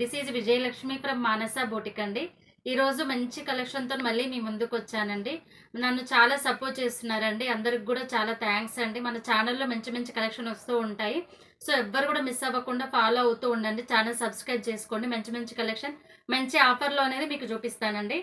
This is Vijayalakshmi from Manasa boutique అండి ఈరోజు మంచి కలెక్షన్తో మళ్ళీ మీ ముందుకు వచ్చానండి. నన్ను చాలా సపోర్ట్ చేస్తున్నారండి. అందరికి కూడా చాలా థ్యాంక్స్ అండి. మన ఛానల్లో మంచి మంచి కలెక్షన్ వస్తూ ఉంటాయి. సో ఎవ్వరు కూడా మిస్ అవ్వకుండా ఫాలో అవుతూ ఉండండి. ఛానల్ సబ్స్క్రైబ్ చేసుకోండి. మంచి మంచి కలెక్షన్ మంచి ఆఫర్లో అనేది మీకు చూపిస్తానండి.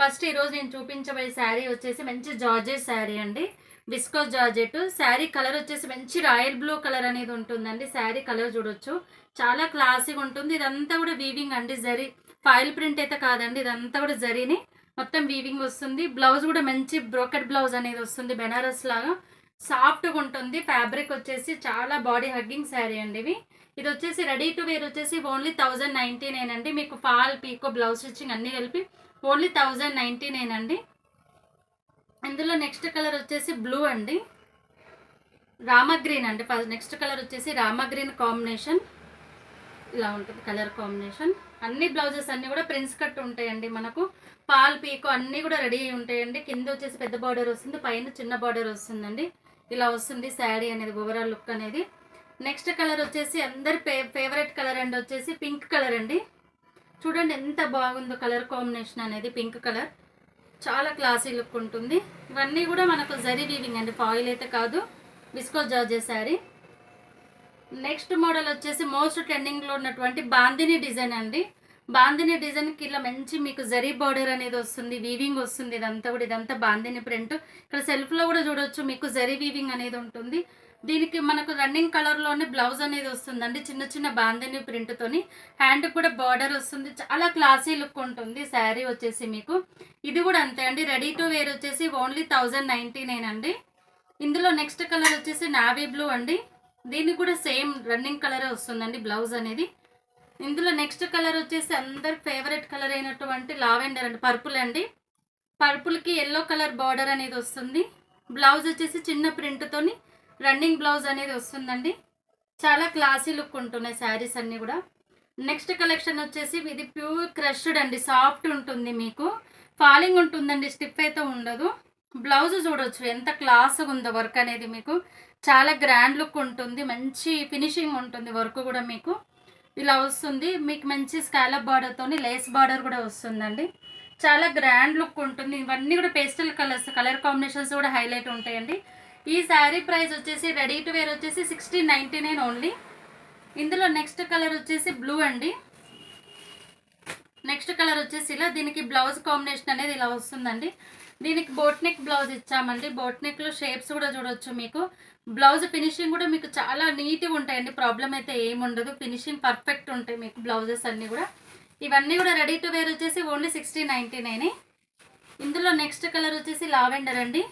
ఫస్ట్ ఈరోజు నేను చూపించబోయే శారీ వచ్చేసి మంచి జార్జెస్ శారీ అండి. Viscose georgette. శారీ కలర్ వచ్చేసి మంచి రాయల్ బ్లూ కలర్ అనేది ఉంటుందండి. శారీ కలర్ చూడొచ్చు. చాలా క్లాసిగా ఉంటుంది. ఇదంతా కూడా వీవింగ్ అండి జరీ. ఫైల్ ప్రింట్ అయితే కాదండి. ఇదంతా కూడా జరీని. మొత్తం వీవింగ్ వస్తుంది. బ్లౌజ్ కూడా మంచి బ్రోకెట్ బ్లౌజ్ అనేది వస్తుంది. బెనారస్ లాగా. సాఫ్ట్గా ఉంటుంది. ఫ్యాబ్రిక్ వచ్చేసి చాలా బాడీ హగ్గింగ్ శారీ అండి ఇవి. ఇది వచ్చేసి రెడీ టు వేర్ వచ్చేసి ఓన్లీ థౌజండ్ నైంటీ నైన్ అండి. మీకు ఫాల్ పీకో బ్లౌజ్ స్టిచ్చింగ్ అన్నీ కలిపి ఓన్లీ థౌజండ్ నైంటీ నైన్ అండి. ఇందులో నెక్స్ట్ కలర్ వచ్చేసి బ్లూ అండి. రామ గ్రీన్ అండి నెక్స్ట్ కలర్ వచ్చేసి రామ గ్రీన్ కాంబినేషన్. ఇలా ఉంటుంది కలర్ కాంబినేషన్. అన్ని బ్లౌజెస్ అన్నీ కూడా ప్రిన్స్ కట్ ఉంటాయండి మనకు. పాల్ పీకో అన్నీ కూడా రెడీ అయి ఉంటాయండి. కింద వచ్చేసి పెద్ద బార్డర్ వస్తుంది పైన చిన్న బార్డర్ వస్తుందండి. ఇలా వస్తుంది శారీ అనేది ఓవరాల్ లుక్ అనేది. నెక్స్ట్ కలర్ వచ్చేసి అందరి ఫే ఫేవరెట్ కలర్ అండి వచ్చేసి పింక్ కలర్ అండి. చూడండి ఎంత బాగుందో కలర్ కాంబినేషన్ అనేది పింక్ కలర్. చాలా క్లాసీ లుక్ ఉంటుంది. ఇవన్నీ కూడా మనకు జరీ వీవింగ్ అండి. ఫాయిల్ అయితే కాదు. Visco georgette sari. Next model వచ్చేసి మోస్ట్ ట్రెండింగ్లో ఉన్నటువంటి బాందిని డిజైన్ అండి. బాందిని డిజైన్కి ఇలా మంచి మీకు జరీ బార్డర్ అనేది వస్తుంది వీవింగ్ వస్తుంది ఇదంతా కూడా ఇదంతా బాందిని ప్రింట్ ఇక్కడ సెల్ఫ్లో కూడా చూడొచ్చు మీకు జరీ వీవింగ్ అనేది ఉంటుంది. దీనికి మనకు రన్నింగ్ కలర్లోనే బ్లౌజ్ అనేది వస్తుందండి. చిన్న చిన్న బాందని ప్రింట్తోని హ్యాండ్ కూడా బార్డర్ వస్తుంది. చాలా క్లాసీ లుక్ ఉంటుంది. శారీ వచ్చేసి మీకు. ఇది కూడా అంతే అండి. రెడీ టు వేర్ వచ్చేసి ఓన్లీ థౌజండ్ నైంటీనేనండి నైన్ అండి. ఇందులో నెక్స్ట్ కలర్ వచ్చేసి నావీ బ్లూ అండి. దీనికి కూడా సేమ్ రన్నింగ్ కలరే వస్తుందండి బ్లౌజ్ అనేది. ఇందులో నెక్స్ట్ కలర్ వచ్చేసి అందరి ఫేవరెట్ కలర్ అయినటువంటి లావెండర్ అండి. పర్పుల్ అండి. పర్పుల్కి ఎల్లో కలర్ బార్డర్ అనేది వస్తుంది. బ్లౌజ్ వచ్చేసి చిన్న ప్రింట్తోని రన్నింగ్ బ్లౌజ్ అనేది వస్తుందండి. చాలా క్లాసీ లుక్ ఉంటున్నాయి శారీస్ అన్నీ కూడా. నెక్స్ట్ కలెక్షన్ వచ్చేసి ఇది ప్యూర్ క్రష్డ్ అండి. సాఫ్ట్ ఉంటుంది మీకు. ఫాలింగ్ ఉంటుందండి స్టిప్ అయితే ఉండదు. బ్లౌజ్ చూడొచ్చు ఎంత క్లాస్గా ఉందో వర్క్ అనేది మీకు. చాలా గ్రాండ్ లుక్ ఉంటుంది మంచి ఫినిషింగ్ ఉంటుంది వర్క్ కూడా మీకు. ఇలా వస్తుంది మీకు మంచి స్కాలప్ బార్డర్తో లేస్ బార్డర్ కూడా వస్తుందండి. చాలా గ్రాండ్ లుక్ ఉంటుంది. ఇవన్నీ కూడా పేస్టల్ కలర్స్ కలర్ కాంబినేషన్స్ కూడా హైలైట్ ఉంటాయండి. ఈ శారీ ప్రైస్ వచ్చేసి రెడీ టు వేర్ వచ్చేసి సిక్స్టీన్ నైంటీ నైన్ ఓన్లీ. ఇందులో నెక్స్ట్ కలర్ వచ్చేసి బ్లూ అండి. నెక్స్ట్ కలర్ వచ్చేసి ఇలా దీనికి బ్లౌజ్ కాంబినేషన్ అనేది ఇలా వస్తుందండి. దీనికి బోట్ నెక్ బ్లౌజ్ ఇచ్చామండి. బోట్ నెక్లో షేప్స్ కూడా చూడొచ్చు మీకు. బ్లౌజ్ ఫినిషింగ్ కూడా మీకు చాలా నీట్గా ఉంటాయండి. ప్రాబ్లం అయితే ఏముండదు ఫినిషింగ్ పర్ఫెక్ట్ ఉంటాయి మీకు బ్లౌజెస్ అన్నీ కూడా. ఇవన్నీ కూడా రెడీ టు వేర్ వచ్చేసి ఓన్లీ సిక్స్టీ నైంటీ నైన్ ఇందులో నెక్స్ట్ కలర్ వచ్చేసి లావెండర్ అండి.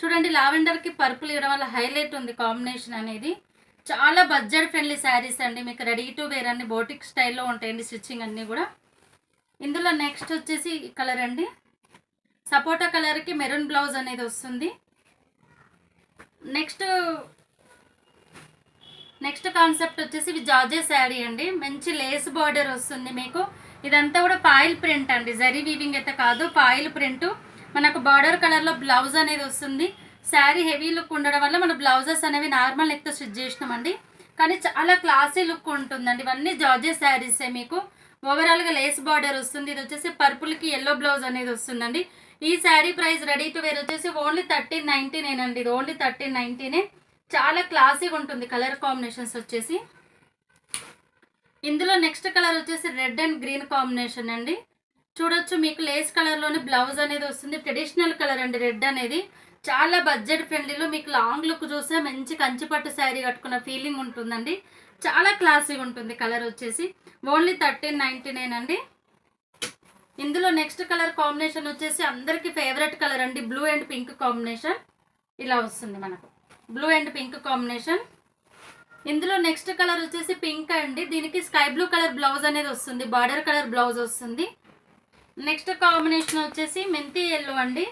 చూడండి లావెండర్కి పర్పుల్ ఇవ్వడం వల్ల హైలైట్ ఉంది కాంబినేషన్ అనేది. చాలా బడ్జెట్ ఫ్రెండ్లీ శారీస్ అండి మీకు రెడీ టు వేర్ అన్ని బోటిక్ స్టైల్లో ఉంటాయండి స్టిచ్చింగ్ అన్నీ కూడా. ఇందులో నెక్స్ట్ వచ్చేసి కలర్ అండి. సపోటా కలర్కి మెరూన్ బ్లౌజ్ అనేది వస్తుంది. నెక్స్ట్ నెక్స్ట్ కాన్సెప్ట్ వచ్చేసి ఇవి జార్జే శారీ అండి. మంచి లేస్ బార్డర్ వస్తుంది మీకు. ఇదంతా కూడా పాయిల్ ప్రింట్ అండి. జరీ వీవింగ్ అయితే కాదు పాయిల్ ప్రింట్. మనకు బార్డర్ కలర్లో బ్లౌజ్ అనేది వస్తుంది. శారీ హెవీ లుక్ ఉండడం వల్ల మన బ్లౌజెస్ అనేవి నార్మల్ నెక్తో స్టిచ్ చేసినామండి. కానీ చాలా క్లాసీ లుక్ ఉంటుందండి. ఇవన్నీ జార్జెస్ శారీసే మీకు. ఓవరాల్గా లేస్ బార్డర్ వస్తుంది. ఇది వచ్చేసి పర్పుల్కి ఎల్లో బ్లౌజ్ అనేది వస్తుందండి. ఈ sari price ready to wear వచ్చేసి ఓన్లీ థర్టీన్ నైంటీ ఇది ఓన్లీ థర్టీన్ నైంటీనే చాలా క్లాసీగా ఉంటుంది కలర్ కాంబినేషన్స్ వచ్చేసి. ఇందులో నెక్స్ట్ కలర్ వచ్చేసి రెడ్ అండ్ గ్రీన్ కాంబినేషన్ అండి. చూడొచ్చు మీకు లేస్ కలర్లోనే బ్లౌజ్ అనేది వస్తుంది. ట్రెడిషనల్ కలర్ అండి రెడ్ అనేది. చాలా బడ్జెట్ ఫ్రెండ్లీలో మీకు లాంగ్ లుక్ చూస్తే మంచి కంచిపట్టు శారీ కట్టుకున్న ఫీలింగ్ ఉంటుందండి. చాలా క్లాసీగా ఉంటుంది కలర్ వచ్చేసి. ఓన్లీ థర్టీన్ నైంటీ నైన్ అండి. ఇందులో నెక్స్ట్ కలర్ కాంబినేషన్ వచ్చేసి అందరికీ ఫేవరెట్ కలర్ అండి. బ్లూ అండ్ పింక్ కాంబినేషన్ ఇలా వస్తుంది మనకు. బ్లూ అండ్ పింక్ కాంబినేషన్ ఇందులో నెక్స్ట్ కలర్ వచ్చేసి పింక్ అండి. దీనికి స్కై బ్లూ కలర్ బ్లౌజ్ అనేది వస్తుంది. బార్డర్ కలర్ బ్లౌజ్ వస్తుంది. నెక్స్ట్ కాంబినేషన్ వచ్చేసి మెంతి ఎల్లో అండి.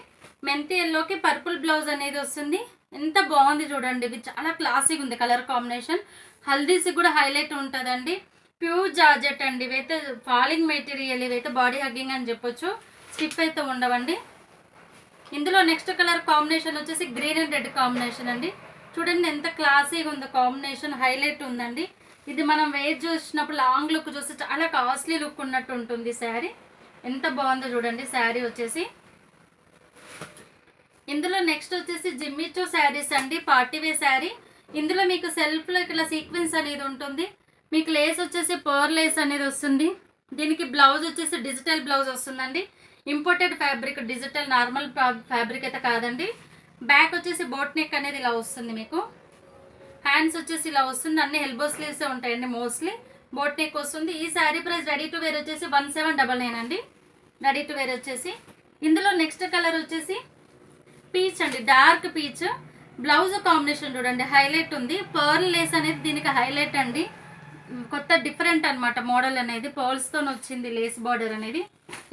మెంతి ఎల్లోకి పర్పుల్ బ్లౌజ్ అనేది వస్తుంది. ఎంత బాగుంది చూడండి. ఇది చాలా క్లాసిక్ ఉంది కలర్ కాంబినేషన్. హల్దీస్కి కూడా హైలైట్ ఉంటుందండి. ప్యూర్ జార్జెట్ అండి. ఇవైతే ఫాలింగ్ మెటీరియల్ ఇవైతే బాడీ హగ్గింగ్ అని చెప్పొచ్చు. స్టిప్ అయితే ఉండవండి. ఇందులో నెక్స్ట్ కలర్ కాంబినేషన్ వచ్చేసి గ్రీన్ అండ్ రెడ్ కాంబినేషన్ అండి. చూడండి ఎంత క్లాసీగా ఉందో కాంబినేషన్. హైలైట్ ఉందండి. ఇది మనం వేర్ చూసినప్పుడు లాంగ్ లుక్ చూస్తే చాలా కాస్ట్లీ లుక్ ఉన్నట్టు ఉంటుంది శారీ ఎంత బాగుందో చూడండి శారీ వచ్చేసి. ఇందులో నెక్స్ట్ వచ్చేసి జిమ్మిచో శారీస్ అండి పార్టీ శారీ. ఇందులో మీకు సెల్ఫ్లో ఇట్లా సీక్వెన్స్ అనేది ఉంటుంది. మీకు లేస్ వచ్చేసి పర్ లేస్ అనేది వస్తుంది. దీనికి బ్లౌజ్ వచ్చేసి డిజిటల్ బ్లౌజ్ వస్తుందండి. Imported fabric digital normal fabric అయితే కాదండి. బ్యాక్ వచ్చేసి బోట్ నెక్ అనేది ఇలా వస్తుంది మీకు. హ్యాండ్స్ వచ్చేసి ఇలా వస్తుంది. అన్ని ఎల్బో స్లీవ్సే ఉంటాయండి మోస్ట్లీ బోట్ నెక్ వస్తుంది. ఈ sari price ready to wear వచ్చేసి వన్ సెవెన్ డబల్ నైన్ అండి. రెడీ టు వేర్ వచ్చేసి. ఇందులో నెక్స్ట్ కలర్ వచ్చేసి పీచ్ అండి. Dark peach. బ్లౌజ్ కాంబినేషన్ చూడండి. హైలైట్ ఉంది. పర్ల్ లేస్ అనేది దీనికి హైలైట్ అండి. కొత్త డిఫరెంట్ అన్నమాట మోడల్ అనేది. పర్ల్స్తో వచ్చింది లేస్ బార్డర్ అనేది.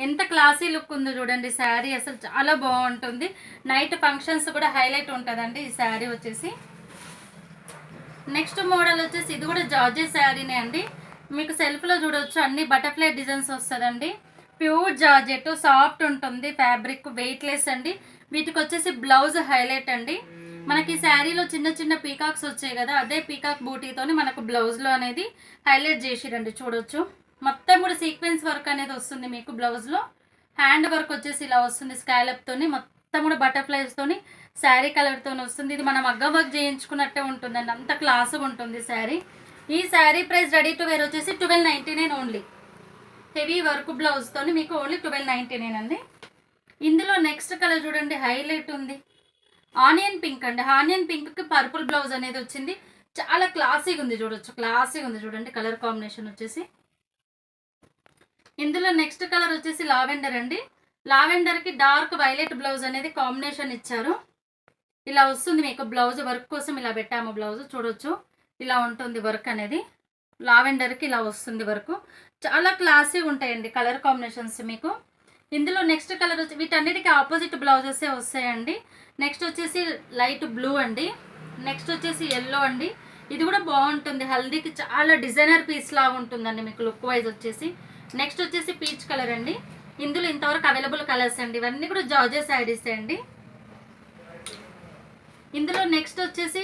ఎంత క్లాసీ లుక్ ఉందో చూడండి. శారీ అసలు చాలా బాగుంటుంది. నైట్ ఫంక్షన్స్ కూడా హైలైట్ ఉంటుందండి ఈ శారీ వచ్చేసి. నెక్స్ట్ మోడల్ వచ్చేసి ఇది కూడా జార్జెస్ శారీనే అండి. మీకు సెల్ఫ్లో చూడొచ్చు అన్ని బటర్ఫ్లై డిజైన్స్ వస్తుందండి. ప్యూర్ జార్జెట్ సాఫ్ట్ ఉంటుంది ఫ్యాబ్రిక్ వెయిట్లెస్ అండి. వీటికి వచ్చేసి బ్లౌజ్ హైలైట్ అండి. మనకి శారీలో చిన్న చిన్న పీకాక్స్ వచ్చాయి కదా అదే పీకాక్ బూటీతోని మనకు బ్లౌజ్లో అనేది హైలైట్ చేసిరండి చూడొచ్చు. మొత్తం కూడా సీక్వెన్స్ వర్క్ అనేది వస్తుంది మీకు బ్లౌజ్లో హ్యాండ్ వర్క్ వచ్చేసి ఇలా వస్తుంది స్కాలప్తోని మొత్తం కూడా బటర్ఫ్లైస్తోని శారీ కలర్తో వస్తుంది. ఇది మనం అగ్గం వర్క్ చేయించుకున్నట్టే ఉంటుందండి అంత క్లాసుగా ఉంటుంది శారీ. ఈ sari price ready to wear వచ్చేసి twelve ninety nine only. Heavy work బ్లౌజ్తో మీకు ఓన్లీ ట్వెల్వ్ నైంటీ నైన్ అండి. ఇందులో నెక్స్ట్ కలర్ చూడండి హైలైట్ ఉంది. ఆనియన్ పింక్ అండి. ఆనియన్ పింక్కి పర్పుల్ బ్లౌజ్ అనేది వచ్చింది. చాలా క్లాసీగా ఉంది చూడొచ్చు క్లాసీగా ఉంది చూడండి కలర్ కాంబినేషన్ వచ్చేసి. ఇందులో నెక్స్ట్ కలర్ వచ్చేసి లావెండర్ అండి. లావెండర్కి డార్క్ వైలెట్ బ్లౌజ్ అనేది కాంబినేషన్ ఇచ్చారు. ఇలా వస్తుంది మీకు బ్లౌజ్ వర్క్ కోసం ఇలా పెట్టాము బ్లౌజ్ చూడొచ్చు. ఇలా ఉంటుంది వర్క్ అనేది. లావెండర్కి ఇలా వస్తుంది వర్క్. చాలా క్లాసీగా ఉంటాయండి కలర్ కాంబినేషన్స్ మీకు. ఇందులో నెక్స్ట్ కలర్ వచ్చి వీటన్నిటికీ ఆపోజిట్ బ్లౌజెస్ వస్తాయండి. నెక్స్ట్ వచ్చేసి లైట్ బ్లూ అండి. నెక్స్ట్ వచ్చేసి ఎల్లో అండి. ఇది కూడా బాగుంటుంది. హల్దీకి చాలా డిజైనర్ పీస్ లాగా ఉంటుందండి మీకు లుక్ వైజ్ వచ్చేసి. నెక్స్ట్ వచ్చేసి పీచ్ కలర్ అండి. ఇందులో ఇంతవరకు అవైలబుల్ కలర్స్ అండి. ఇవన్నీ కూడా జార్జెస్ శారీస్ అండి. ఇందులో నెక్స్ట్ వచ్చేసి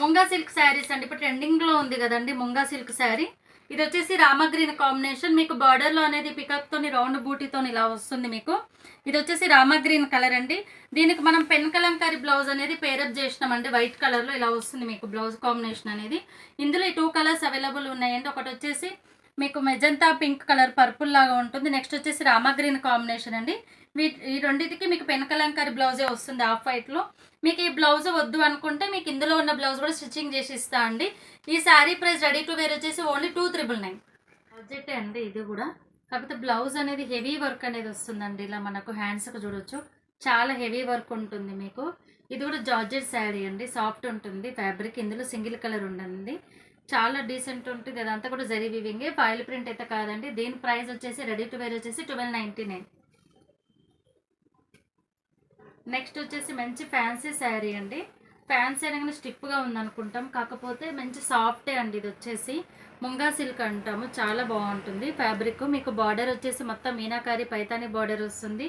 ముంగా సిల్క్ శారీస్ అండి. ఇప్పుడు ట్రెండింగ్లో ఉంది కదండి ముంగా సిల్క్ శారీ. ఇది వచ్చేసి రామగ్రీన్ కాంబినేషన్. మీకు బార్డర్లో అనేది పికప్తోని రౌండ్ బూటీతోని ఇలా వస్తుంది మీకు. ఇది వచ్చేసి రామగ్రీన్ కలర్ అండి. దీనికి మనం పెన్ కలంకారీ బ్లౌజ్ అనేది పేరప్ చేసినామండి. వైట్ కలర్లో ఇలా వస్తుంది మీకు బ్లౌజ్ కాంబినేషన్ అనేది. ఇందులో ఈ టూ కలర్స్ అవైలబుల్ ఉన్నాయండి. ఒకటి వచ్చేసి మీకు మెజంతా పింక్ కలర్ పర్పుల్ లాగా ఉంటుంది. నెక్స్ట్ వచ్చేసి రామగ్రీన్ కాంబినేషన్ అండి. వీ ఈ రెండింటికి మీకు పెనకలంకారి బ్లౌజే వస్తుంది ఆఫ్ వైట్లో మీకు ఈ బ్లౌజ్ వద్దు అనుకుంటే మీకు ఇందులో ఉన్న బ్లౌజ్ కూడా స్టిచ్చింగ్ చేసి ఇస్తా అండి. ఈ sari price ready to wear వచ్చేసి ఓన్లీ టూ త్రిబుల్ నైన్. బడ్జెటే అండి ఇది కూడా. కాకపోతే బ్లౌజ్ అనేది హెవీ వర్క్ అనేది వస్తుందండి. ఇలా మనకు హ్యాండ్స్కి చూడొచ్చు. చాలా హెవీ వర్క్ ఉంటుంది మీకు. ఇది కూడా జార్జెట్ శారీ అండి. సాఫ్ట్ ఉంటుంది. ఫ్యాబ్రిక్ ఇందులో సింగిల్ కలర్ ఉండండి చాలా డీసెంట్ ఉంటుంది. అదంతా కూడా జరీ వివింగే ఫాయిల్ ప్రింట్ అయితే కాదండి. దీని ప్రైస్ వచ్చేసి రెడీ టు వేర్ వచ్చేసి ట్వెల్వ్ నైంటీ నైన్ నెక్స్ట్ వచ్చేసి మంచి ఫ్యాన్సీ శారీ అండి. ఫ్యాన్సీ అనగానే స్టిప్గా ఉందనుకుంటాం. కాకపోతే మంచి సాఫ్టే అండి ఇది వచ్చేసి. ముంగా సిల్క్ అంటాము. చాలా బాగుంటుంది. ఫ్యాబ్రిక్ మీకు బార్డర్ వచ్చేసి మొత్తం మీనాకారి పైతాని బార్డర్ వస్తుంది.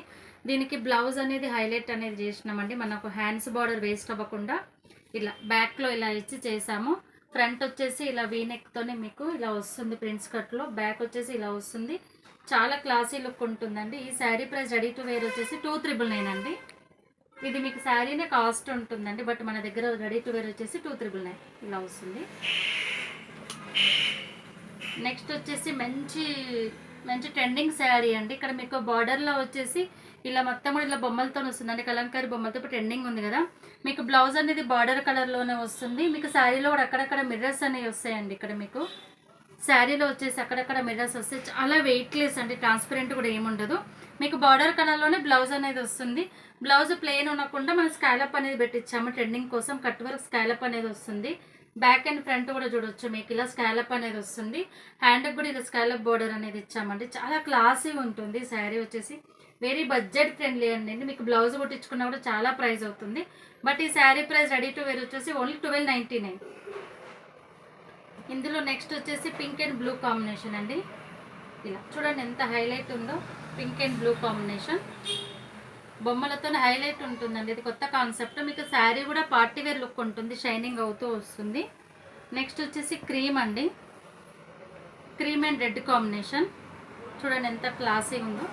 దీనికి బ్లౌజ్ అనేది హైలైట్ అనేది చేసినామండి. మనకు హ్యాండ్స్ బార్డర్ వేస్ట్ అవ్వకుండా. ఇలా బ్యాక్లో ఇలా ఇచ్చి చేసాము. ఫ్రంట్ వచ్చేసి ఇలా వీనెక్తోనే మీకు ఇలా వస్తుంది ప్రింట్స్ కట్లో. బ్యాక్ వచ్చేసి ఇలా వస్తుంది. చాలా క్లాసీ లుక్ ఉంటుందండి. ఈ sari price ready to wear వచ్చేసి టూ త్రిబుల్ నైన్ అండి. ఇది మీకు శారీనే కాస్ట్ ఉంటుందండి. బట్ మన దగ్గర రెడీ టు వేర్ వచ్చేసి టూ త్రిబుల్ నైన్ ఇలా వస్తుంది. నెక్స్ట్ వచ్చేసి మంచి మంచి ట్రెండింగ్ శారీ అండి. ఇక్కడ మీకు బార్డర్లో వచ్చేసి ఇలా మొత్తం కూడా ఇలా బొమ్మలతో వస్తుందండి. కలంకారీ బొమ్మలతో ఇప్పుడు ట్రెండింగ్ ఉంది కదా. మీకు బ్లౌజ్ అనేది బార్డర్ కలర్లోనే వస్తుంది. మీకు శారీలో కూడా అక్కడక్కడ మిర్రర్స్ అనేవి వస్తాయండి ఇక్కడ మీకు. శారీలో వచ్చేసి అక్కడక్కడ మిర్రర్స్ వస్తే చాలా వెయిట్లెస్ అండి ట్రాన్స్పరెంట్ కూడా ఏముండదు మీకు బార్డర్ కలర్లోనే బ్లౌజ్ అనేది వస్తుంది. బ్లౌజ్ ప్లెయిన్ ఉండకుండా మనం స్కాలప్ అనేది పెట్టించాము ట్రెండింగ్ కోసం కట్ వర్క్ స్కాలప్ అనేది వస్తుంది. బ్యాక్ అండ్ ఫ్రంట్ కూడా చూడొచ్చు మీకు. ఇలా స్కాలప్ అనేది వస్తుంది. హ్యాండ్కి కూడా ఇలా స్కాలప్ బోర్డర్ అనేది ఇచ్చామండి. చాలా క్లాసీ ఉంటుంది. శారీ వచ్చేసి వెరీ బడ్జెట్ ఫ్రెండ్లీ అండి. మీకు బ్లౌజ్ కుట్టించుకున్నా కూడా చాలా ప్రైస్ అవుతుంది. బట్ ఈ sari price ready to wear వచ్చేసి ఓన్లీ ట్వెల్వ్ నైంటీ నైన్. ఇందులో నెక్స్ట్ వచ్చేసి పింక్ అండ్ బ్లూ కాంబినేషన్ అండి. ఇలా చూడండి ఎంత హైలైట్ ఉందో. Pink and blue combination. బొమ్మలతో హైలైట్ ఉంటుందండి. ఇది కొత్త కాన్సెప్ట్. మీకు శారీ కూడా పార్టీ వేర్ లుక్ ఉంటుంది. షైనింగ్ అవుతూ వస్తుంది. నెక్స్ట్ వచ్చేసి క్రీమ్ అండి. Cream and red combination. చూడండి ఎంత క్లాసీ ఉందో.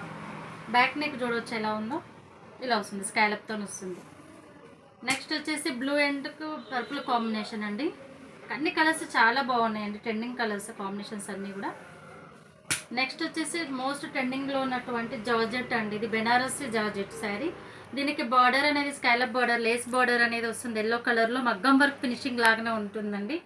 బ్యాక్ నెక్ చూడవచ్చు ఎలా ఉందో? ఇలా వస్తుంది స్కాలప్తో వస్తుంది. నెక్స్ట్ వచ్చేసి బ్లూ అండ్కు పర్పుల్ కాంబినేషన్ అండి. అన్ని కలర్స్ చాలా బాగున్నాయండి ట్రెండింగ్ కలర్స్ కాంబినేషన్స్ అన్నీ కూడా. నెక్స్ట్ వచ్చేసి మోస్ట్ ట్రెండింగ్లో ఉన్నటువంటి జార్జెట్ అండి. ఇది బెనారస్ జార్జెట్ శారీ. దీనికి బార్డర్ అనేది స్కాలప్ బార్డర్ లేస్ బార్డర్ అనేది వస్తుంది. ఎల్లో కలర్లో మగ్గం వర్క్ ఫినిషింగ్ లాగానే ఉంటుందండి.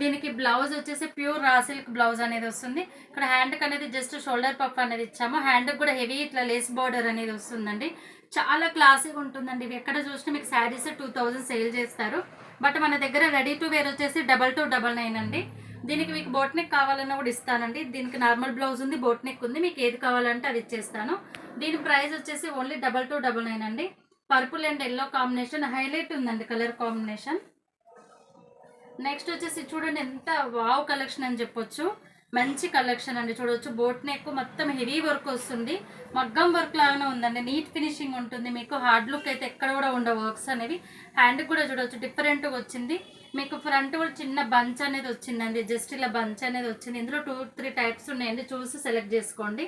దీనికి బ్లౌజ్ వచ్చేసి ప్యూర్ రా సిల్క్ బ్లౌజ్ అనేది వస్తుంది. ఇక్కడ హ్యాండ్కి అనేది జస్ట్ షోల్డర్ పఫ్ అనేది ఇచ్చాము. హ్యాండ్కి కూడా హెవీ ఇట్లా లేస్ బార్డర్ అనేది వస్తుందండి. చాలా క్లాసీగా ఉంటుందండి. ఇవి ఎక్కడ చూసినా మీకు శారీస్ టూ థౌజండ్ సేల్ చేస్తారు. బట్ మన దగ్గర రెడీ టు వేర్ వచ్చేసి డబల్ టూ డబల్ నైన్ అండి. దీనికి మీకు బోట్ నెక్ కావాలన్నా కూడా ఇస్తానండి. దీనికి నార్మల్ బ్లౌజ్ ఉంది బోట్ నెక్ ఉంది. మీకు ఏది కావాలంటే అది ఇచ్చేస్తాను. దీని ప్రైస్ వచ్చేసి only double two double nine అండి. Purple and yellow combination highlight ఉందండి కలర్ కాంబినేషన్. నెక్స్ట్ వచ్చేసి చూడండి ఎంత వావ్ కలెక్షన్ అని చెప్పొచ్చు. మంచి కలెక్షన్ అండి చూడవచ్చు బోట్ నెక్ మొత్తం హెవీ వర్క్ వస్తుంది. మగ్గం వర్క్ లాగానే ఉందండి. నీట్ ఫినిషింగ్ ఉంటుంది. మీకు హార్డ్ లుక్ అయితే ఎక్కడ కూడా ఉండవు వర్క్స్ అనేవి. హ్యాండ్ కూడా చూడవచ్చు డిఫరెంట్గా వచ్చింది. మీకు ఫ్రంట్ కూడా చిన్న బంచ్ అనేది వచ్చిందండి. జస్ట్ ఇలా బంచ్ అనేది వచ్చింది. ఇందులో టూ త్రీ టైప్స్ ఉన్నాయండి. చూసి సెలెక్ట్ చేసుకోండి.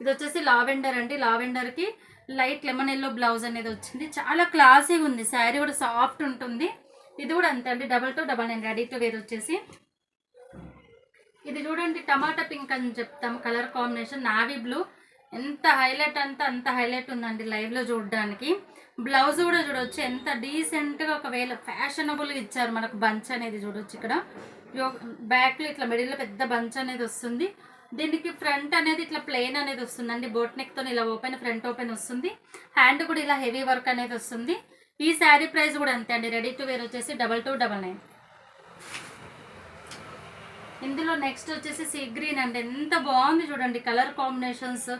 ఇది వచ్చేసి లావెండర్ అండి. లావెండర్కి లైట్ లెమన్ ఎల్లో బ్లౌజ్ అనేది వచ్చింది. చాలా క్లాసీగా ఉంది. శారీ కూడా సాఫ్ట్ ఉంటుంది. ఇది కూడా అంతే అండి. Double two double nine ready to wear వచ్చేసి. ఇది చూడండి టమాటా పింక్ అని చెప్తాం. కలర్ కాంబినేషన్ నావీ బ్లూ ఎంత హైలైట్ అంతా అంత హైలైట్ ఉందండి లైవ్లో చూడడానికి. బ్లౌజ్ కూడా చూడొచ్చు. ఎంత డీసెంట్గా ఒకవేళ ఫ్యాషనబుల్గా ఇచ్చారు మనకు బంచ్ అనేది చూడొచ్చు ఇక్కడ. బ్యాక్లో ఇట్లా మిడిల్లో పెద్ద బంచ్ అనేది వస్తుంది. దీనికి ఫ్రంట్ అనేది ఇట్లా ప్లెయిన్ అనేది వస్తుందండి. బోట్ నెక్తో ఇలా ఓపెన్ ఫ్రంట్ ఓపెన్ వస్తుంది. హ్యాండ్ కూడా ఇలా హెవీ వర్క్ అనేది వస్తుంది. ఈ శారీ ప్రైస్ కూడా అంతే అండి. రెడీ టు వేర్ వచ్చేసి డబల్ టూ డబల్ నైన్ ఇందులో నెక్స్ట్ వచ్చేసి సీ గ్రీన్ అండి. ఎంత బాగుంది చూడండి. కలర్ కాంబినేషన్స్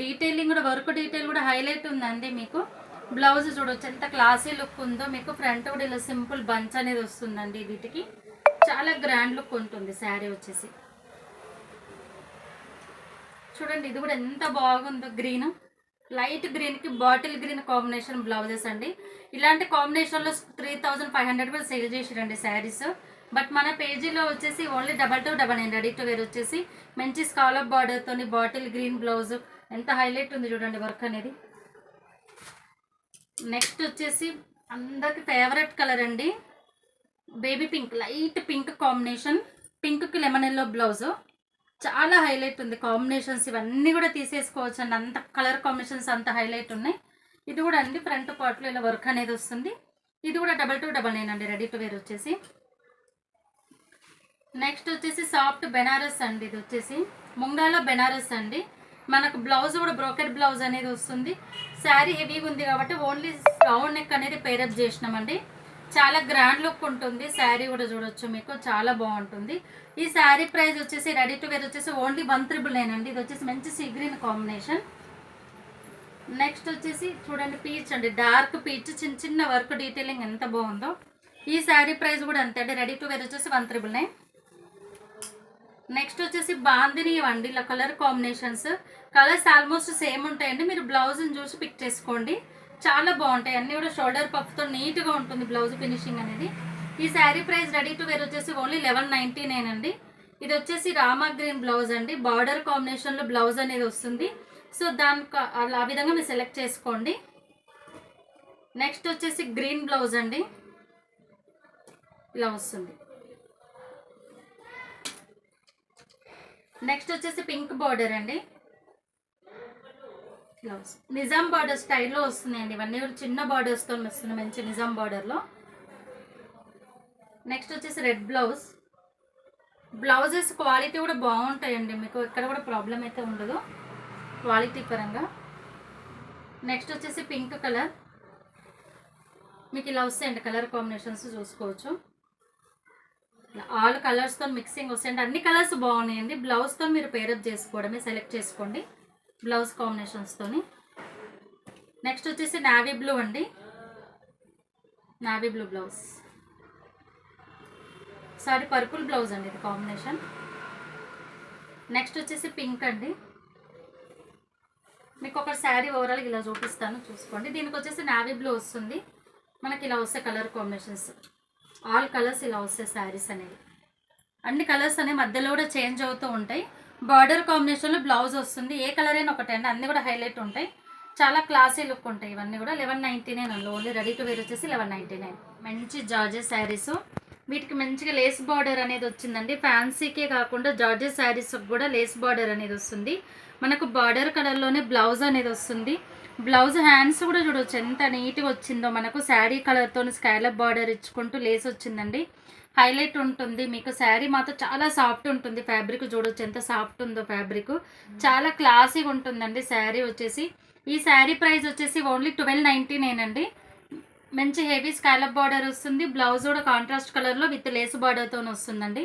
డీటెయిలింగ్ కూడా వర్క్ డీటెయిల్ కూడా హైలైట్ ఉందండి మీకు. బ్లౌజ్ చూడొచ్చు. ఎంత క్లాసీ లుక్ ఉందో మీకు. ఫ్రంట్ కూడా ఇలా సింపుల్ బంచ్ అనేది వస్తుందండి వీటికి. చాలా గ్రాండ్ లుక్ ఉంటుంది శారీ వచ్చేసి. చూడండి ఇది కూడా ఎంత బాగుందో గ్రీన్ లైట్ గ్రీన్కి బాటిల్ గ్రీన్ కాంబినేషన్ బ్లౌజెస్ అండి. ఇలాంటి కాంబినేషన్లో త్రీ థౌజండ్ ఫైవ్ హండ్రెడ్ కూడా సేల్ చేసిరండి శారీస్. బట్ మన పేజీలో వచ్చేసి only double two double nine ready to wear వచ్చేసి మంచి స్కాలప్ బార్డర్తోని బాటిల్ గ్రీన్ బ్లౌజ్. ఎంత హైలైట్ ఉంది చూడండి వర్క్ అనేది. నెక్స్ట్ వచ్చేసి అందరికి ఫేవరెట్ కలర్ అండి. Baby pink light pink combination. పింక్కి లెమన్ ఎల్లో బ్లౌజ్. చాలా హైలైట్ ఉంది కాంబినేషన్స్. ఇవన్నీ కూడా తీసేసుకోవచ్చు అండి అంత కలర్ కాంబినేషన్స్ అంత హైలైట్ ఉన్నాయి. ఇది కూడా అండి ఫ్రంట్ పార్ట్లో ఇలా వర్క్ అనేది వస్తుంది. ఇది కూడా డబల్ టు డబల్ నైన్ అండి రెడీ టు వేర్ వచ్చేసి. నెక్స్ట్ వచ్చేసి సాఫ్ట్ బెనారస్ అండి ఇది వచ్చేసి. ముంగాలో బెనారస్ అండి. మనకు బ్లౌజ్ కూడా బ్రోకెట్ బ్లౌజ్ అనేది వస్తుంది. శారీ హెవీగా ఉంది కాబట్టి ఓన్లీ రౌండ్ నెక్ అనేది పేరప్ చేసినామండి. చాలా గ్రాండ్ లుక్ ఉంటుంది. శారీ కూడా చూడొచ్చు మీకు. చాలా బాగుంటుంది. ఈ శారీ ప్రైస్ వచ్చేసి రెడీ టు వేర్ వచ్చేసి ఓన్లీ వన్ త్రిబుల్ నైన్ అండి. ఇది వచ్చేసి మంచి సీ గ్రీన్ కాంబినేషన్ నెక్స్ట్ వచ్చేసి చూడండి పీచ్ అండి. డార్క్ పీచ్ చిన్న చిన్న వర్క్ డీటెయిలింగ్ ఎంత బాగుందో. ఈ శారీ ప్రైస్ కూడా అంతే అండి. రెడీ టు వేర్ వచ్చేసి వన్ త్రిబుల్ నైన్ నెక్స్ట్ వచ్చేసి బాందిని ఇవ్వండి ఇలా colour combinations colours almost same ఉంటాయండి. మీరు బ్లౌజ్ని చూసి పిక్ చేసుకోండి. చాలా బాగుంటాయి. అన్నీ కూడా షోల్డర్ పఫ్తో నీట్గా ఉంటుంది బ్లౌజ్ ఫినిషింగ్ అనేది. ఈ sari price ready to wear వచ్చేసి ఓన్లీ లెవెన్ నైంటీ నైన్ అండి. ఇది వచ్చేసి రామా గ్రీన్ బ్లౌజ్ అండి. బార్డర్ కాంబినేషన్లో బ్లౌజ్ అనేది వస్తుంది. సో దానికి అలా ఆ విధంగా మీరు సెలెక్ట్ చేసుకోండి. నెక్స్ట్ వచ్చేసి గ్రీన్ బ్లౌజ్ అండి. ఇలా వస్తుంది. నెక్స్ట్ వచ్చేసి పింక్ బార్డర్ అండి. బ్లౌజ్ నిజాం బార్డర్ స్టైల్లో వస్తున్నాయండి. ఇవన్నీ చిన్న బార్డర్స్తో వస్తున్నాయి మంచి నిజాం బార్డర్లో. నెక్స్ట్ వచ్చేసి రెడ్ బ్లౌజ్ బ్లౌజెస్ క్వాలిటీ కూడా బాగుంటాయండి. మీకు ఎక్కడ కూడా ప్రాబ్లం అయితే ఉండదు. క్వాలిటీ పరంగా. నెక్స్ట్ వచ్చేసి పింక్ కలర్ మీకు ఇలా వస్తాయండి కలర్ కాంబినేషన్స్ చూసుకోవచ్చు. ఆల్ కలర్స్తో మిక్సింగ్ వస్తాయండి. అన్ని కలర్స్ బాగున్నాయండి. బ్లౌజ్తో మీరు పేరప్ చేసుకోవడమే సెలెక్ట్ చేసుకోండి. బ్లౌజ్ కాంబినేషన్స్తోని నెక్స్ట్ వచ్చేసి నావీ బ్లూ అండి. Navy blue blouse sorry purple blouse అండి ఇది కాంబినేషన్ నెక్స్ట్ వచ్చేసి పింక్ అండి. మీకు ఒక శారీ ఓవరాల్ ఇలా చూపిస్తాను చూసుకోండి. దీనికి వచ్చేసి నావీ బ్లూ వస్తుంది మనకి ఇలా వస్తే కలర్ కాంబినేషన్స్ ఆల్ కలర్స్ ఇలా వస్తాయి శారీస్ అనేవి. అన్ని కలర్స్ అనేవి మధ్యలో కూడా చేంజ్ అవుతూ ఉంటాయి. బార్డర్ కాంబినేషన్లో బ్లౌజ్ వస్తుంది. ఏ కలర్ అయినా ఒకటే అండి. అన్నీ కూడా హైలైట్ ఉంటాయి. చాలా క్లాసీ లుక్ ఉంటాయి ఇవన్నీ కూడా. లెవెన్ నైంటీ నైన్ అండి. ఓన్లీ రెడీ టు వేర్ వచ్చేసి లెవెన్ నైంటీ నైన్. మంచి జార్జెస్ శారీస్. వీటికి మంచిగా లేస్ బార్డర్ అనేది వచ్చిందండి. ఫ్యాన్సీకే కాకుండా జార్జెస్ శారీస్ కూడా లేస్ బార్డర్ అనేది వస్తుంది. మనకు బార్డర్ కలర్లోనే బ్లౌజ్ అనేది వస్తుంది. బ్లౌజ్ హ్యాండ్స్ కూడా చూడవచ్చు ఎంత నీట్గా వచ్చిందో మనకు. శారీ కలర్తో స్కైలప్ బార్డర్ ఇచ్చుకుంటూ లేస్ వచ్చిందండి. హైలైట్ ఉంటుంది. మీకు శారీ మాత్రం చాలా సాఫ్ట్ ఉంటుంది. ఫ్యాబ్రిక్ చూడొచ్చు. ఎంత సాఫ్ట్ ఉందో ఫ్యాబ్రిక్. చాలా క్లాసీగా ఉంటుందండి శారీ వచ్చేసి. ఈ శారీ ప్రైస్ వచ్చేసి ఓన్లీ ట్వెల్వ్ నైంటీ నైన్ అండి మంచి హెవీ స్కాలప్ బార్డర్ వస్తుంది. బ్లౌజ్ కూడా కాంట్రాస్ట్ కలర్లో విత్ లేస్ బార్డర్తో వస్తుందండి.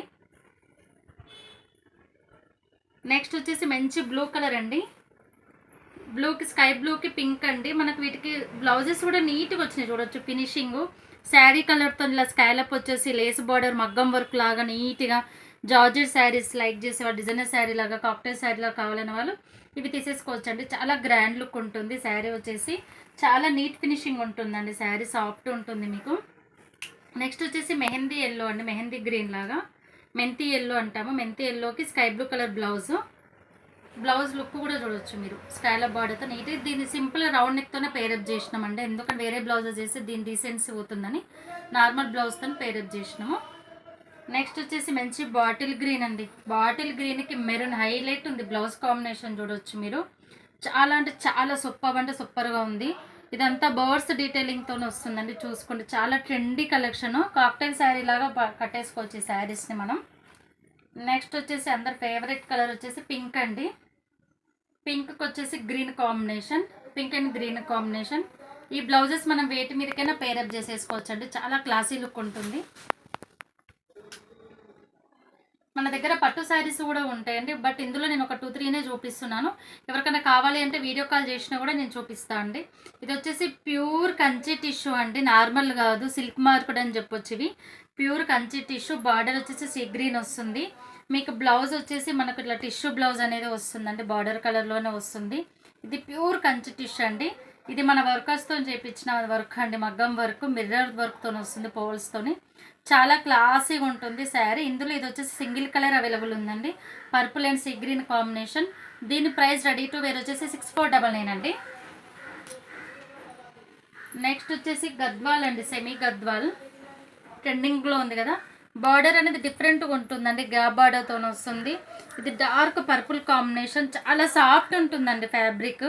నెక్స్ట్ వచ్చేసి మంచి బ్లూ కలర్ అండి. బ్లూకి స్కై బ్లూకి పింక్ అండి. మనకు వీటికి బ్లౌజెస్ కూడా నీట్గా వచ్చినాయి. చూడొచ్చు ఫినిషింగ్. శారీ కలర్తో ఇలా స్కైలప్ వచ్చేసి లేస్ బార్డర్ మగ్గం వర్క్ లాగా నీట్గా జార్జెట్ శారీస్ లైక్ చేసే డిజైనర్ శారీ లాగా కాక్టైల్ శారీ లాగా వాళ్ళు ఇవి తీసేసుకోవచ్చు అండి చాలా గ్రాండ్ లుక్ ఉంటుంది. శారీ వచ్చేసి చాలా నీట్ ఫినిషింగ్ ఉంటుందండి. శారీ సాఫ్ట్ ఉంటుంది మీకు. నెక్స్ట్ వచ్చేసి మెహందీ ఎల్లో అండి. మెహందీ గ్రీన్ లాగా. మెంతి ఎల్లో అంటాము. మెంతి ఎల్లోకి sky blue colour blouse. Blouse look కూడా చూడొచ్చు మీరు. స్కైలప్ బార్డర్తో నీట్ దీన్ని సింపుల్ రౌండ్ నెక్తోనే పేరప్ చేసినామండి. ఎందుకంటే వేరే బ్లౌజెస్ చేసి దీని డీసెన్సీ పోతుందని నార్మల్ బ్లౌజ్తో పేరప్ చేసినాము. నెక్స్ట్ వచ్చేసి మంచి బాటిల్ గ్రీన్ అండి. బాటిల్ గ్రీన్కి మెరూన్ హైలైట్ ఉంది. బ్లౌజ్ కాంబినేషన్ చూడొచ్చు మీరు. చాలా అంటే చాలా సూపర్ అంటే సూపర్గా ఉంది. ఇదంతా బర్డ్స్ డీటెయిలింగ్తో వస్తుందండి. చూసుకోండి. చాలా ట్రెండీ కలెక్షన్ కాక్టైల్ శారీ లాగా కట్టేసుకోవచ్చు ఈ శారీస్ని మనం. నెక్స్ట్ వచ్చేసి అందరి ఫేవరెట్ కలర్ వచ్చేసి పింక్ అండి. పింక్కి వచ్చేసి green combination pink and green combination. ఈ బ్లౌజెస్ మనం వేటి మీదకైనా పేరప్ చేసేసుకోవచ్చు అండి చాలా క్లాసీ లుక్ ఉంటుంది. మన దగ్గర పట్టు శారీస్ కూడా ఉంటాయండి. బట్ ఇందులో నేను ఒక టూ త్రీనే చూపిస్తున్నాను. ఎవరికైనా కావాలి అంటే వీడియో కాల్ చేసినా కూడా నేను చూపిస్తాను అండి. ఇది వచ్చేసి ప్యూర్ కంచి టిష్యూ అండి. నార్మల్ కాదు సిల్క్ మార్కుడ్ అని చెప్పొచ్చు ఇవి. ప్యూర్ కంచి టిష్యూ బార్డర్ వచ్చేసి సీ గ్రీన్ వస్తుంది. మీకు బ్లౌజ్ వచ్చేసి మనకు ఇట్లా టిష్యూ బ్లౌజ్ అనేది వస్తుందండి బార్డర్ కలర్లోనే వస్తుంది. ఇది ప్యూర్ కంచి టిష్యూ అండి. ఇది మన వర్కర్స్తో చేయించిన వర్క్ అండి మగ్గం వర్క్ మిర్రర్ వర్క్తో వస్తుంది పోల్స్తోని చాలా క్లాసీగా ఉంటుంది శారీ. ఇందులో ఇది వచ్చేసి సింగిల్ కలర్ అవైలబుల్ ఉందండి. Purple and sea green combination. దీని ప్రైస్ రెడీ టు వేర్ వచ్చేసి సిక్స్ ఫోర్ డబల్ నైన్ అండి. నెక్స్ట్ వచ్చేసి గద్వాల్ అండి సెమీ గద్వాల్. ట్రెండింగ్లో ఉంది కదా. బార్డర్ అనేది డిఫరెంట్గా ఉంటుందండి. గ్యాప్ బార్డర్తో వస్తుంది. ఇది డార్క్ పర్పుల్ కాంబినేషన్ చాలా సాఫ్ట్ ఉంటుందండి ఫ్యాబ్రిక్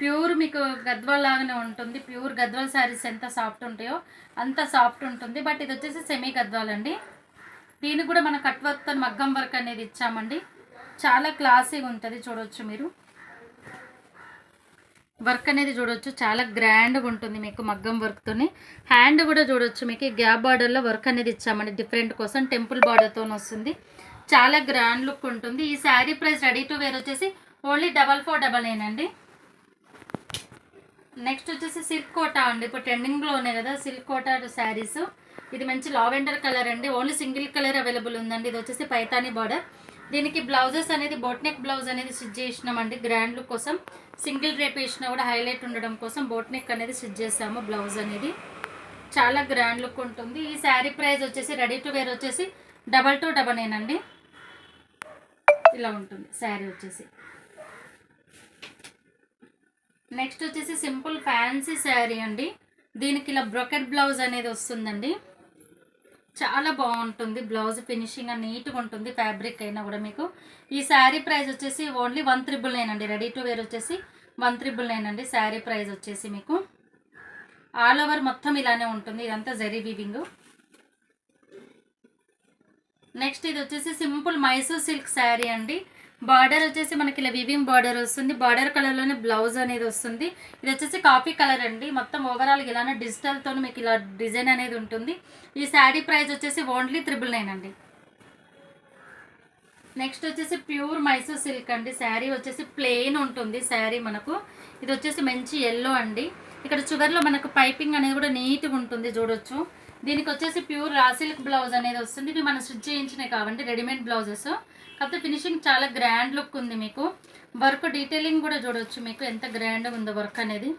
ప్యూర్ మీకు గద్వాల్ లాగానే ఉంటుంది. ప్యూర్ గద్వాల్ శారీస్ ఎంత సాఫ్ట్ ఉంటాయో అంత సాఫ్ట్ ఉంటుంది. బట్ ఇది వచ్చేసి సెమీ గద్వాల్ అండి. దీనికి కూడా మన కట్ మగ్గం వర్క్ అనేది ఇచ్చామండి. చాలా క్లాసీగా ఉంటుంది చూడవచ్చు మీరు. వర్క్ అనేది చూడొచ్చు. చాలా గ్రాండ్గా ఉంటుంది మీకు మగ్గం వర్క్తోని హ్యాండ్ కూడా చూడొచ్చు మీకు. గ్యాప్ బార్డర్లో వర్క్ అనేది ఇచ్చామండి. డిఫరెంట్ కోసం టెంపుల్ బార్డర్తో వస్తుంది. చాలా గ్రాండ్ లుక్ ఉంటుంది. ఈ sari price ready to wear వచ్చేసి only double four double nine అండి. నెక్స్ట్ వచ్చేసి సిల్క్ కోటా అండి. ఇప్పుడు ట్రెండింగ్లో ఉన్నాయి కదా సిల్క్ కోటా శారీస్ ఇది మంచి లావెండర్ కలర్ అండి. ఓన్లీ సింగిల్ కలర్ అవైలబుల్ ఉందండి. ఇది వచ్చేసి పైతాని బార్డర్ దీనికి బ్లౌజెస్ అనేది బోట్ నెక్ బ్లౌజ్ అనేది స్టిచ్ చేసినామండి. గ్రాండ్ లుక్ కోసం సింగిల్ రేప్ వేసినా కూడా హైలైట్ ఉండడం కోసం బోట్ నెక్ అనేది స్టిచ్ చేసాము బ్లౌజ్ అనేది. చాలా గ్రాండ్ లుక్ ఉంటుంది. ఈ శారీ ప్రైస్ వచ్చేసి రెడీ టు వేర్ వచ్చేసి డబల్ టూ డబల్ నైన్ అండి. ఇలా ఉంటుంది శారీ వచ్చేసి. నెక్స్ట్ వచ్చేసి సింపుల్ ఫ్యాన్సీ శారీ అండి. దీనికి ఇలా బ్రొకెట్ బ్లౌజ్ అనేది వస్తుందండి. చాలా బాగుంటుంది. బ్లౌజ్ ఫినిషింగ్ అని నీట్గా ఉంటుంది. ఫ్యాబ్రిక్ అయినా కూడా మీకు. ఈ శారీ ప్రైస్ వచ్చేసి ఓన్లీ వన్ త్రిబుల్ నైన్ అండి. రెడీ టు వేర్ వచ్చేసి వన్ త్రిబుల్ నైన్ అండి శారీ ప్రైస్ వచ్చేసి మీకు. ఆల్ ఓవర్ మొత్తం ఇలానే ఉంటుంది. ఇదంతా జరీ వీవింగ్ నెక్స్ట్ ఇది వచ్చేసి సింపుల్ మైసూర్ సిల్క్ శారీ అండి. బార్డర్ వచ్చేసి మనకి ఇలా వివింగ్ బార్డర్ వస్తుంది. బార్డర్ కలర్లోనే బ్లౌజ్ అనేది వస్తుంది. ఇది వచ్చేసి కాఫీ కలర్ అండి. మొత్తం ఓవరాల్ ఇలానే డిజిటల్తో మీకు ఇలా డిజైన్ అనేది ఉంటుంది. ఈ శారీ ప్రైస్ వచ్చేసి ఓన్లీ త్రిబుల్ నైన్ అండి. నెక్స్ట్ వచ్చేసి ప్యూర్ మైసూర్ సిల్క్ అండి. శారీ వచ్చేసి ప్లెయిన్ ఉంటుంది శారీ మనకు. ఇది వచ్చేసి మంచి ఎల్లో అండి. ఇక్కడ షుగర్లో మనకు పైపింగ్ అనేది కూడా నీట్గా ఉంటుంది చూడొచ్చు. దీనికి వచ్చేసి ప్యూర్ రాసిల్క్ బ్లౌజ్ అనేది వస్తుంది. ఇవి మనం స్టిచ్ చేయించినవి కావండి రెడీమేడ్ బ్లౌజెస్. కాకపోతే ఫినిషింగ్ చాలా గ్రాండ్ లుక్ ఉంది మీకు. వర్క్ డీటెయిలింగ్ కూడా చూడవచ్చు మీకు ఎంత గ్రాండ్గా ఉందో వర్క్ అనేది.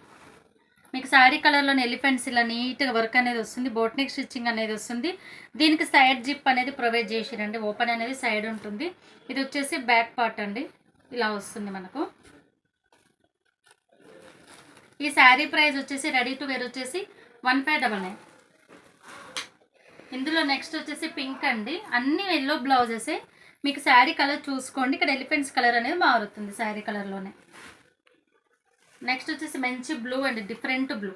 మీకు శారీ కలర్లోని ఎలిఫెంట్స్ ఇలా నీట్గా వర్క్ అనేది వస్తుంది. బోట్నిక్ స్టిచ్చింగ్ అనేది వస్తుంది. దీనికి సైడ్ జిప్ అనేది ప్రొవైడ్ చేసిరండి. ఓపెన్ అనేది సైడ్ ఉంటుంది. ఇది వచ్చేసి బ్యాక్ పార్ట్ అండి. ఇలా వస్తుంది మనకు. ఈ శారీ ప్రైస్ వచ్చేసి రెడీ టు వేర్ వచ్చేసి వన్ ఫైవ్ డబల్ నైన్. ఇందులో నెక్స్ట్ వచ్చేసి పింక్ అండి. అన్ని ఎల్లో బ్లౌజెసే. మీకు శారీ కలర్ చూసుకోండి. ఇక్కడ ఎలిఫెంట్స్ కలర్ అనేది మారుతుంది శారీ కలర్లోనే నెక్స్ట్ వచ్చేసి మంచి బ్లూ అండి. డిఫరెంట్ బ్లూ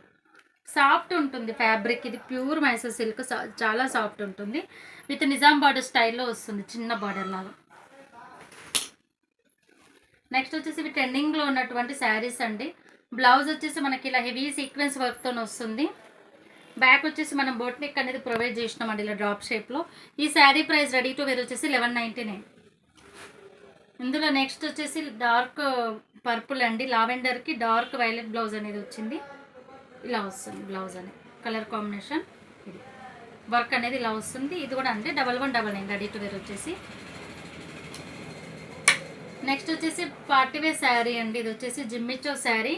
సాఫ్ట్ ఉంటుంది ఫ్యాబ్రిక్ ఇది ప్యూర్ మైసూర్ సిల్క్ చాలా సాఫ్ట్ ఉంటుంది. విత్ నిజాం బార్డర్ స్టైల్లో వస్తుంది. చిన్న బార్డర్ లాగా. నెక్స్ట్ వచ్చేసి ఇవి ట్రెండింగ్లో ఉన్నటువంటి శారీస్ అండి. బ్లౌజ్ వచ్చేసి మనకి ఇలా హెవీ సీక్వెన్స్ వర్క్తో వస్తుంది. బ్యాక్ వచ్చేసి మనం బోట్ నెక్ అనేది ప్రొవైడ్ చేసినామండి ఇలా డ్రాప్ షేప్లో ఈ sari price ready to wear వచ్చేసి లెవెన్ నైంటీ నైన్. ఇందులో నెక్స్ట్ వచ్చేసి డార్క్ పర్పుల్ అండి. లావెండర్కి డార్క్ వైలెట్ బ్లౌజ్ అనేది వచ్చింది. ఇలా వస్తుంది బ్లౌజ్ అనేది. కలర్ కాంబినేషన్ ఇది. వర్క్ అనేది ఇలా వస్తుంది. ఇది కూడా అంటే double one double nine ready to wear వచ్చేసి. నెక్స్ట్ వచ్చేసి పార్టీ వేర్ శారీ అండి. ఇది వచ్చేసి Jimmy Choo sari.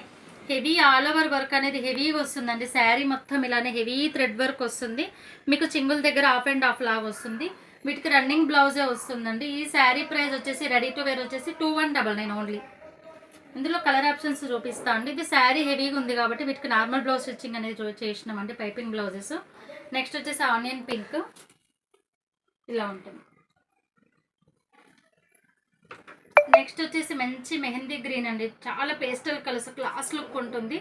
Heavy all over work అనేది హెవీగా వస్తుందండి. శారీ మొత్తం ఇలానే హెవీ థ్రెడ్ వర్క్ వస్తుంది. మీకు చింగుల దగ్గర ఆఫ్ అండ్ ఆఫ్ లాగా వస్తుంది. వీటికి రన్నింగ్ బ్లౌజే వస్తుందండి. ఈ శారీ ప్రైస్ వచ్చేసి రెడీ టు వేర్ వచ్చేసి two one double nine only. ఇందులో కలర్ ఆప్షన్స్ చూపిస్తా అండి. ఇది శారీ హెవీగా ఉంది కాబట్టి వీటికి నార్మల్ బ్లౌజ్ స్టిచ్చింగ్ అనేది చేసినామండి. Piping blouses. నెక్స్ట్ వచ్చేసి ఆనియన్ పింక్. ఇలా ఉంటుంది. నెక్స్ట్ వచ్చేసి మంచి మెహందీ గ్రీన్ అండి. చాలా పేస్టల్ కలర్స్ క్లాస్ లుక్ ఉంటుంది.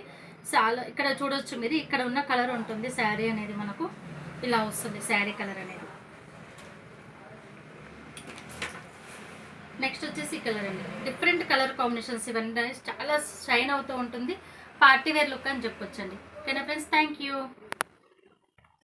చాలా ఇక్కడ చూడొచ్చు మీరు. ఇక్కడ ఉన్న కలర్ ఉంటుంది శారీ అనేది మనకు. ఇలా వస్తుంది శారీ కలర్ అనేది. నెక్స్ట్ వచ్చేసి కలర్ అండి. డిఫరెంట్ కలర్ కాంబినేషన్స్ ఇవన్నీ చాలా షైన్ అవుతూ ఉంటుంది. పార్టీ వేర్ లుక్ అని చెప్పొచ్చండి. ఓకేనా ఫ్రెండ్స్? Thank you.